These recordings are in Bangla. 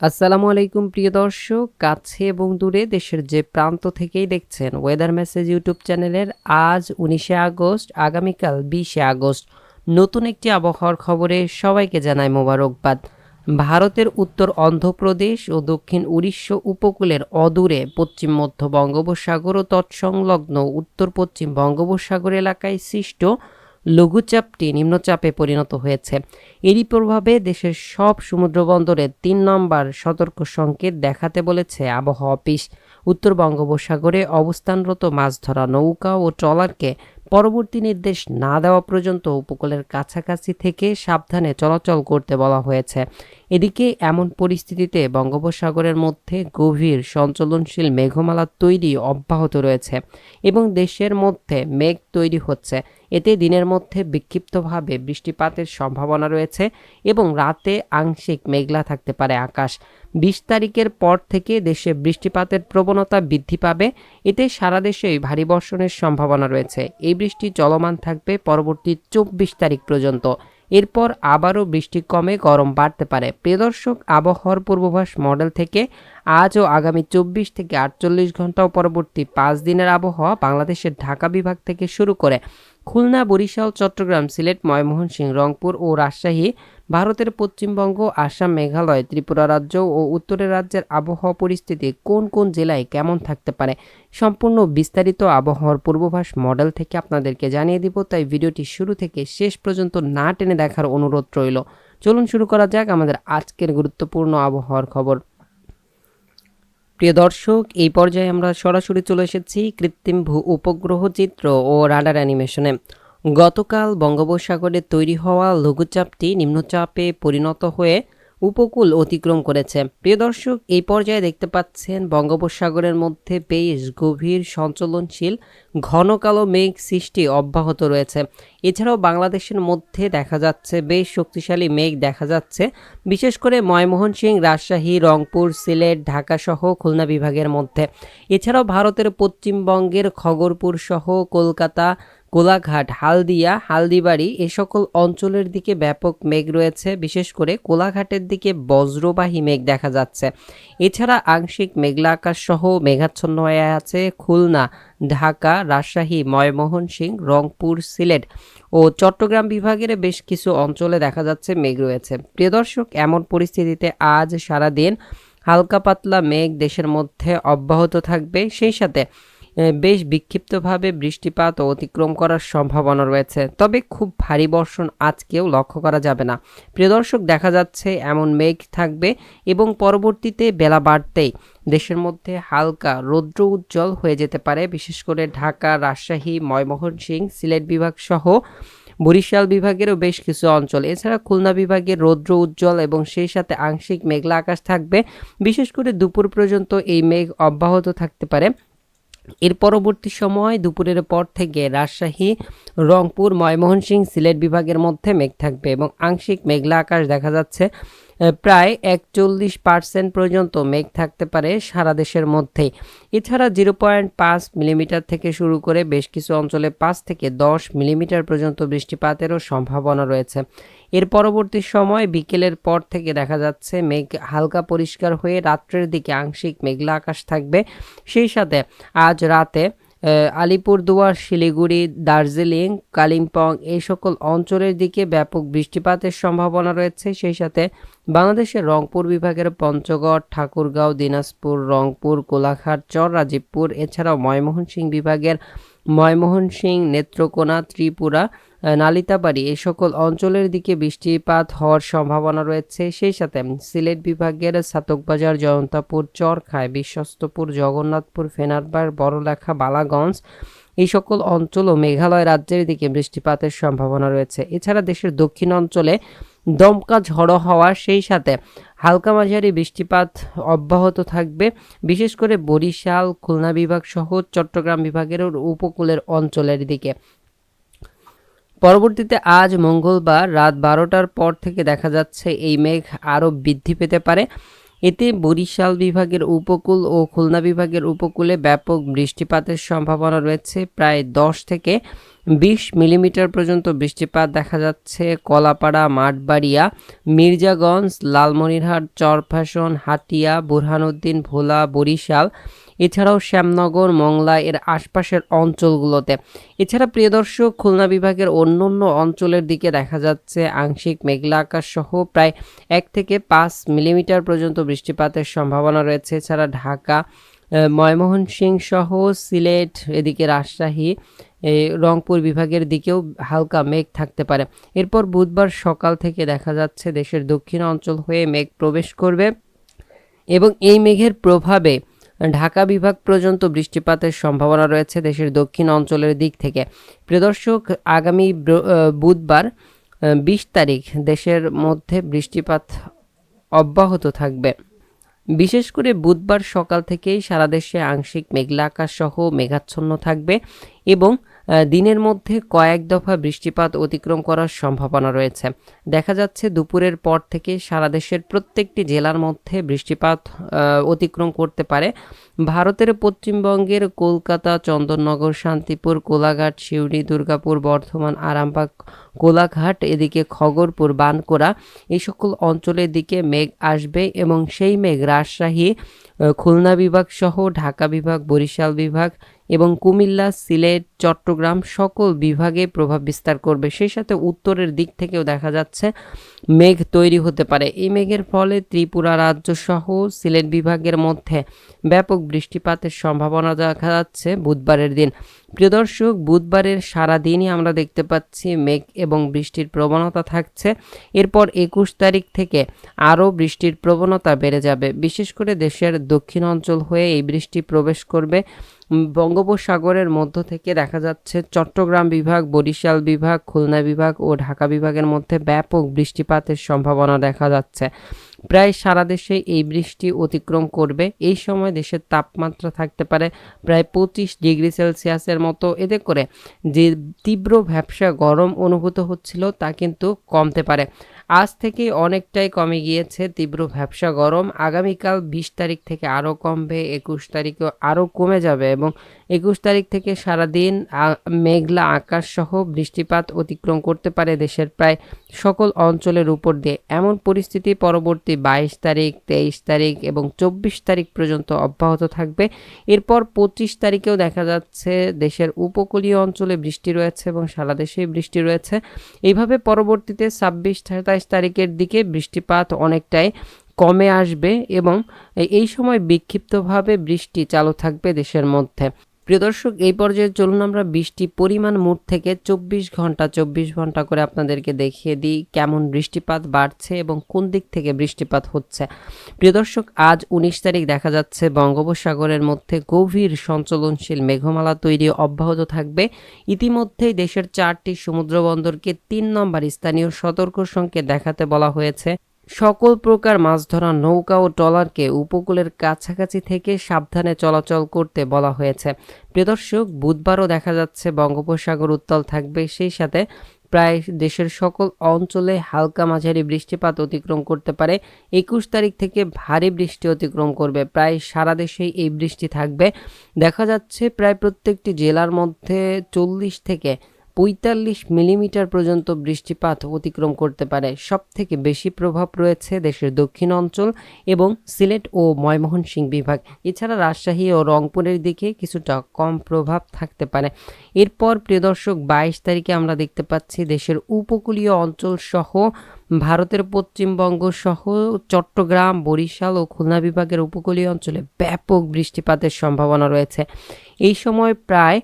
আসসালামু আলাইকুম, প্রিয় দর্শক। কাছে এবং দূরে দেশের যে প্রান্ত থেকেই দেখছেন ওয়েদার মেসেজ ইউটিউব চ্যানেলের আজ উনিশে আগস্ট, আগামীকাল বিশে আগস্ট। নতুন একটি আবহাওয়ার খবরে সবাইকে জানায় মোবারকবাদ। ভারতের উত্তর অন্ধ্রপ্রদেশ ও দক্ষিণ উড়িষ্যা উপকূলের অদূরে পশ্চিম মধ্য বঙ্গোপসাগর ও তৎসংলগ্ন উত্তর পশ্চিম বঙ্গোপসাগর এলাকায় সৃষ্ট লঘুচাপটি নিম্নচাপে পরিণত হয়েছে। এরই প্রভাবে দেশের সব সমুদ্রবন্দরে তিন নম্বর সতর্ক সংকেত দেখাতে বলেছে আবহাওয়া অফিস। উত্তর বঙ্গোপসাগরে অবস্থানরত মাছ ধরা নৌকা ও ট্রলারকে পরবর্তী নির্দেশ না দেওয়া পর্যন্ত উপকূলের কাছাকাছি থেকে সাবধানে চলাচল করতে বলা হয়েছে। এদিকে এমন পরিস্থিতিতে বঙ্গোপসাগরের মধ্যে গভীর সঞ্চলনশীল মেঘমালা তৈরি অব্যাহত রয়েছে এবং দেশের মধ্যে মেঘ তৈরি হচ্ছে। এতে দিনের মধ্যে বিক্ষিপ্তভাবে বৃষ্টিপাতের সম্ভাবনা রয়েছে এবং রাতে আংশিক মেঘলা থাকতে পারে আকাশ। বিশ তারিখের পর থেকে দেশে বৃষ্টিপাতের প্রবণতা বৃদ্ধি পাবে। এতে সারা দেশেই ভারী বর্ষণের সম্ভাবনা রয়েছে। এই বৃষ্টি চলমান থাকবে পরবর্তী চব্বিশ তারিখ পর্যন্ত। এরপর আবারও বৃষ্টি কমে, গরম বাড়তে পারে। প্রিয় দর্শক, আবহাওয়ার পূর্বাভাস মডেল থেকে আজ ও আগামী চব্বিশ থেকে আটচল্লিশ ঘণ্টা পরবর্তী পাঁচ দিনের আবহাওয়া বাংলাদেশের ঢাকা বিভাগ থেকে শুরু করে খুলনা, বরিশাল, চট্টগ্রাম, সিলেট, ময়মনসিংহ, রংপুর ও রাজশাহী, ভারতের পশ্চিমবঙ্গ, আসাম, মেঘালয়, ত্রিপুরা রাজ্য ও উত্তরের রাজ্যের আবহাওয়া পরিস্থিতি কোন কোন জেলায় কেমন থাকতে পারে সম্পূর্ণ বিস্তারিত আবহাওয়ার পূর্বাভাস মডেল থেকে আপনাদেরকে জানিয়ে দিব, তাই ভিডিওটি শুরু থেকে শেষ পর্যন্ত না টেনে দেখার অনুরোধ রইল। চলুন শুরু করা যাক আমাদের আজকের গুরুত্বপূর্ণ আবহাওয়ার খবর। প্রিয় দর্শক, এই পর্যায়ে আমরা সরাসরি চলে এসেছি কৃত্রিম ভূ উপগ্রহ চিত্র ও রাডার অ্যানিমেশনে। গতকাল বঙ্গোপসাগরে তৈরি হওয়া লঘুচাপটি নিম্নচাপে পরিণত হয়ে উপকূল অতিক্রম করেছে। প্রিয় দর্শক, এই পর্যায়ে দেখতে পাচ্ছেন বঙ্গোপসাগরের মধ্যে বেশ গভীর সঞ্চলনশীল ঘন কালো মেঘ সৃষ্টি অব্যাহত রয়েছে। এছাড়াও বাংলাদেশের মধ্যে দেখা যাচ্ছে বেশ শক্তিশালী মেঘ দেখা যাচ্ছে। বিশেষ করে ময়মোহন সিং রাজশাহী, রংপুর, সিলেট, ঢাকা সহ খুলনা বিভাগের মধ্যে। এছাড়াও ভারতের পশ্চিমবঙ্গের খগরপুর সহ কলকাতা কোলাঘাট, হালদিয়া, হালদিবাড়ি এ সকল অঞ্চলের দিকে ব্যাপক মেঘ রয়েছে। বিশেষ করে কোলাঘাটের দিকে বজ্রবাহী মেঘ দেখা যাচ্ছে। এছাড়া আংশিক মেঘলা আকাশ সহ মেঘাচ্ছন্ন হয়ে আছে খুলনা, ঢাকা, রাজশাহী ময়মোহনসিংহ রংপুর, সিলেট ও চট্টগ্রাম বিভাগের বেশ কিছু অঞ্চলে দেখা যাচ্ছে মেঘ রয়েছে। প্রিয় দর্শক, এমন পরিস্থিতিতে আজ সারা দিন হালকা পাতলা মেঘ দেশের মধ্যে অব্যাহত থাকবে। সেই সাথে বেশ বিক্ষিপ্তভাবে বৃষ্টিপাত ও অতিক্রম করার সম্ভাবনা রয়েছে। তবে খুব ভারী বর্ষণ আজকেও লক্ষ্য করা যাবে না। প্রিয় দর্শক, দেখা যাচ্ছে এমন মেঘ থাকবে এবং পরবর্তীতে বেলা বাড়তেই দেশের মধ্যে হালকা রৌদ্র উজ্জ্বল হয়ে যেতে পারে। বিশেষ করে ঢাকা, রাজশাহী ময়মোহনসিংহ সিলেট বিভাগ সহ বরিশাল বিভাগেরও বেশ কিছু অঞ্চল। এছাড়া খুলনা বিভাগে রৌদ্র উজ্জ্বল এবং সেই সাথে আংশিক মেঘলা আকাশ থাকবে। বিশেষ করে দুপুর পর্যন্ত এই মেঘ অব্যাহত থাকতে পারে। এর পরবর্তী সময় দুপুরের পর থেকে রাজশাহী, রংপুর ময়মোহনসিংহ সিলেট বিভাগের মধ্যে মেঘ থাকবে এবং আংশিক মেঘলা আকাশ দেখা যাচ্ছে। প্রায় একচল্লিশ পার্সেন্ট পর্যন্ত মেঘ থাকতে পারে সারা দেশের মধ্যেই। এছাড়া জিরো পয়েন্ট পাঁচ মিলিমিটার থেকে শুরু করে বেশ কিছু অঞ্চলে পাঁচ থেকে দশ মিলিমিটার পর্যন্ত বৃষ্টিপাতেরও সম্ভাবনা রয়েছে। এর পরবর্তী সময় বিকেলের পর থেকে দেখা যাচ্ছে মেঘ হালকা পরিষ্কার হয়ে রাত্রের দিকে আংশিক মেঘলা আকাশ থাকবে। সেই সাথে আজ রাতে আলিপুরদুয়ার, শিলিগুড়ি, দার্জিলিং, কালিম্পং এই সকল অঞ্চলের দিকে ব্যাপক বৃষ্টিপাতের সম্ভাবনা রয়েছে। সেই সাথে বাংলাদেশের রংপুর বিভাগের পঞ্চগড়, ঠাকুরগাঁও, দিনাজপুর, রংপুর কোলাঘাট চর, রাজীবপুর, এছাড়াও ময়মোহনসিংহ বিভাগের ময়মোহনসিংহ নেত্রকোনা, ত্রিপুরা নালিতাবাড়ি এই সকল অঞ্চলের দিকে বৃষ্টিপাত হওয়ার সম্ভাবনা রয়েছে। সেই সাথে সিলেট বিভাগের সাতকবাজার, জয়ন্তাপুর চরখায় বিশ্বস্তপুর, জগন্নাথপুর ফেনারবার বড়লেখা, বালাগঞ্জ এই সকল অঞ্চল ও মেঘালয় রাজ্যের দিকে বৃষ্টিপাতের সম্ভাবনা রয়েছে। এছাড়া দেশের দক্ষিণ অঞ্চলে দমকা ঝড়ো হওয়া সেই সাথে হালকা মাঝারি বৃষ্টিপাত অব্যাহত থাকবে। বিশেষ করে বরিশাল, খুলনা বিভাগ সহ চট্টগ্রাম বিভাগের উপকূলের অঞ্চলের দিকে। পরবর্তীতে আজ মঙ্গলবার রাত বারোটার পর থেকে দেখা যাচ্ছে এই মেঘ আরও বৃদ্ধি পেতে পারে। এতে বরিশাল বিভাগের উপকূল ও খুলনা বিভাগের উপকূলে ব্যাপক বৃষ্টিপাতের সম্ভাবনা রয়েছে। প্রায় দশ থেকে বিশ মিলিমিটার পর্যন্ত বৃষ্টিপাত দেখা যাচ্ছে কলাপাড়া, মাঠবাড়িয়া, মির্জাগঞ্জ, লালমনিরহাট চরফ্যাশন হাতিয়া, বুরহানুদ্দিন, ভোলা, বরিশাল, এছাড়াও শ্যামনগর, মংলা এর আশপাশের অঞ্চলগুলোতে। এছাড়া প্রিয় দর্শক, খুলনা বিভাগের অন্য অন্য অঞ্চলের দিকে দেখা যাচ্ছে আংশিক মেঘলা আকাশ সহ প্রায় এক থেকে পাঁচ মিলিমিটার পর্যন্ত বৃষ্টিপাতের সম্ভাবনা রয়েছে। এছাড়া ঢাকা ময়মোহনসিং সহ সিলেট, এদিকে রাজশাহী রংপুর বিভাগের দিকেও হালকা মেঘ থাকতে পারে। এরপর বুধবার সকাল থেকে দেখা যাচ্ছে দেশের দক্ষিণ অঞ্চল হয়ে মেঘ প্রবেশ করবে এবং এই মেঘের প্রভাবে ঢাকা বিভাগ পর্যন্ত বৃষ্টিপাতের সম্ভাবনা রয়েছে দেশের দক্ষিণ অঞ্চলের দিক থেকে। প্রিয়দর্শক আগামী বুধবার বিশ তারিখ দেশের মধ্যে বৃষ্টিপাত অব্যাহত থাকবে। বিশেষ করে বুধবার সকাল থেকেই সারা দেশে আংশিক মেঘলা আকাশ সহ মেঘাচ্ছন্ন থাকবে এবং দিনের মধ্যে কয়েক দফা বৃষ্টিপাত অতিক্রম করার সম্ভাবনা রয়েছে। দেখা যাচ্ছে দুপুরের পর থেকে সারা দেশের প্রত্যেকটি জেলার মধ্যে বৃষ্টিপাত অতিক্রম করতে পারে। ভারতের পশ্চিমবঙ্গের কলকাতা, চন্দননগর, শান্তিপুর, কোলাঘাট শিউড়ি দুর্গাপুর, বর্ধমান, আরামবাগ, কোলাঘাট, এদিকে খগরপুর বানকোড়া এই সকল অঞ্চলের দিকে মেঘ আসবে এবং সেই মেঘ রাজশাহী খুলনা বিভাগ সহ ঢাকা বিভাগ, বরিশাল বিভাগ এবং কুমিল্লা, সিলেট, চট্টগ্রাম সকল বিভাগে প্রভাব বিস্তার করবে। সেই সাথে উত্তরের দিক থেকেও দেখা যাচ্ছে মেঘ তৈরি হতে পারে। এই মেঘের ফলে ত্রিপুরা রাজ্য সহ সিলেট বিভাগের মধ্যে ব্যাপক বৃষ্টিপাতের সম্ভাবনা দেখা যাচ্ছে বুধবারের দিন। প্রিয় দর্শক, বুধবারের সারা দিনই আমরা দেখতে পাচ্ছি মেঘ এবং বৃষ্টির প্রবণতা থাকছে। এরপর একুশ তারিখ থেকে আরও বৃষ্টির প্রবণতা বেড়ে যাবে। বিশেষ করে দেশের দক্ষিণ অঞ্চল হয়ে এই বৃষ্টি প্রবেশ করবে। বঙ্গোপসাগরের মধ্য থেকে দেখা যাচ্ছে চট্টগ্রাম বিভাগ, বরিশাল বিভাগ, খুলনা বিভাগ ও ঢাকা বিভাগের মধ্যে ব্যাপক বৃষ্টিপাতের সম্ভাবনা দেখা যাচ্ছে। প্রায় সারা দেশে এই বৃষ্টি অতিক্রম করবে। এই সময় দেশের তাপমাত্রা থাকতে পারে প্রায় পঁচিশ ডিগ্রি সেলসিয়াসের মতো। এতে করে যে তীব্র ব্যবসা গরম অনুভূত হচ্ছিল তা কিন্তু কমতে পারে। আজ থেকে অনেকটাই কমে গিয়েছে তীব্র ব্যবসা গরম। আগামীকাল বিশ তারিখ থেকে আরও কমবে, একুশ তারিখেও আরও কমে যাবে এবং একুশ তারিখ থেকে সারাদিন মেঘলা আকাশ সহ বৃষ্টিপাত অতিক্রম করতে পারে দেশের প্রায় সকল অঞ্চলের উপর দিয়ে। এমন পরিস্থিতি পরবর্তী বাইশ তারিখ, তেইশ তারিখ এবং চব্বিশ তারিখ পর্যন্ত অব্যাহত থাকবে। এরপর পঁচিশ তারিখেও দেখা যাচ্ছে দেশের উপকূলীয় অঞ্চলে বৃষ্টি রয়েছে এবং সারা দেশেই বৃষ্টি রয়েছে। এইভাবে পরবর্তীতে ছাব্বিশ সাতাইশ তারিখের দিকে বৃষ্টিপাত অনেকটাই কমে আসবে এবং এই সময় বিক্ষিপ্তভাবে বৃষ্টি চালু থাকবে দেশের মধ্যে। প্রিয় দর্শক, এই পর্যায়ে চলুন আমরা বৃষ্টি পরিমাণ মুঠ থেকে চব্বিশ ঘণ্টা চব্বিশ ঘণ্টা করে আপনাদেরকে দেখিয়ে দিই কেমন বৃষ্টিপাত বাড়ছে এবং কোন দিক থেকে বৃষ্টিপাত হচ্ছে। প্রিয় দর্শক, আজ উনিশ তারিখ দেখা যাচ্ছে বঙ্গোপসাগরের মধ্যে গভীর সঞ্চলনশীল মেঘমালা তৈরি অব্যাহত থাকবে। ইতিমধ্যেই দেশের চারটি সমুদ্র বন্দরকে তিন নম্বর স্থানীয় সতর্ক সংকেত দেখাতে বলা হয়েছে। সকল প্রকার মাছ ধরা নৌকা ও ট্রলারকে উপকূলের কাছাকাছি থেকে সাবধানে চলাচল করতে বলা হয়েছে। প্রিয়দর্শক বুধবারও দেখা যাচ্ছে বঙ্গোপসাগর উত্তাল থাকবে। সেই সাথে প্রায় দেশের সকল অঞ্চলে হালকা মাঝারি বৃষ্টিপাত অতিক্রম করতে পারে। একুশ তারিখ থেকে ভারী বৃষ্টি অতিক্রম করবে। প্রায় সারা দেশেই এই বৃষ্টি থাকবে। দেখা যাচ্ছে প্রায় প্রত্যেকটি জেলার মধ্যে চল্লিশ থেকে পঁয়তাল্লিশ মিলিমিটার পর্যন্ত বৃষ্টিপাত অতিক্রম করতে পারে। সব থেকে বেশি প্রভাব রয়েছে দেশের দক্ষিণ অঞ্চল এবং সিলেট ও ময়মোহনসিং বিভাগ। এছাড়া রাজশাহী ও রংপুরের দিকে কিছুটা কম প্রভাব থাকতে পারে। এরপর প্রিয় দর্শক, বাইশ তারিখে আমরা দেখতে পাচ্ছি দেশের উপকূলীয় অঞ্চল সহ ভারতের পশ্চিমবঙ্গ সহ চট্টগ্রাম, বরিশাল ও খুলনা বিভাগের উপকূলীয় অঞ্চলে ব্যাপক বৃষ্টিপাতের সম্ভাবনা রয়েছে। এই সময় প্রায়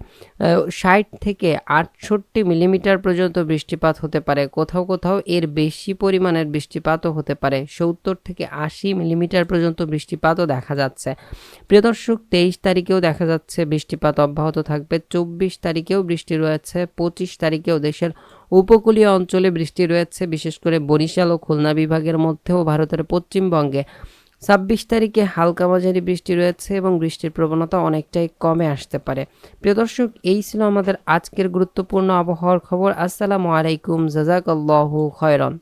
ষাট থেকে আটষট্টি মিলিমিটার পর্যন্ত বৃষ্টিপাত হতে পারে। কোথাও কোথাও এর বেশি পরিমাণের বৃষ্টিপাতও হতে পারে। সত্তর থেকে আশি মিলিমিটার পর্যন্ত বৃষ্টিপাতও দেখা যাচ্ছে। প্রিয় দর্শক, তেইশ তারিখেও দেখা যাচ্ছে বৃষ্টিপাত অব্যাহত থাকবে। চব্বিশ তারিখেও বৃষ্টি রয়েছে। পঁচিশ তারিখেও দেশের উপকূলীয় অঞ্চলে বৃষ্টি রয়েছে, বিশেষ করে বরিশাল ও খুলনা বিভাগের মধ্যেও ভারতের পশ্চিমবঙ্গে। ছাব্বিশ তারিখে হালকা মাঝারি বৃষ্টি রয়েছে এবং বৃষ্টির প্রবণতা অনেকটাই কমে আসতে পারে। প্রিয় দর্শক, এই ছিল আমাদের আজকের গুরুত্বপূর্ণ আবহাওয়ার খবর। আসসালামু আলাইকুম, জাজাকাল্লাহু খয়রন।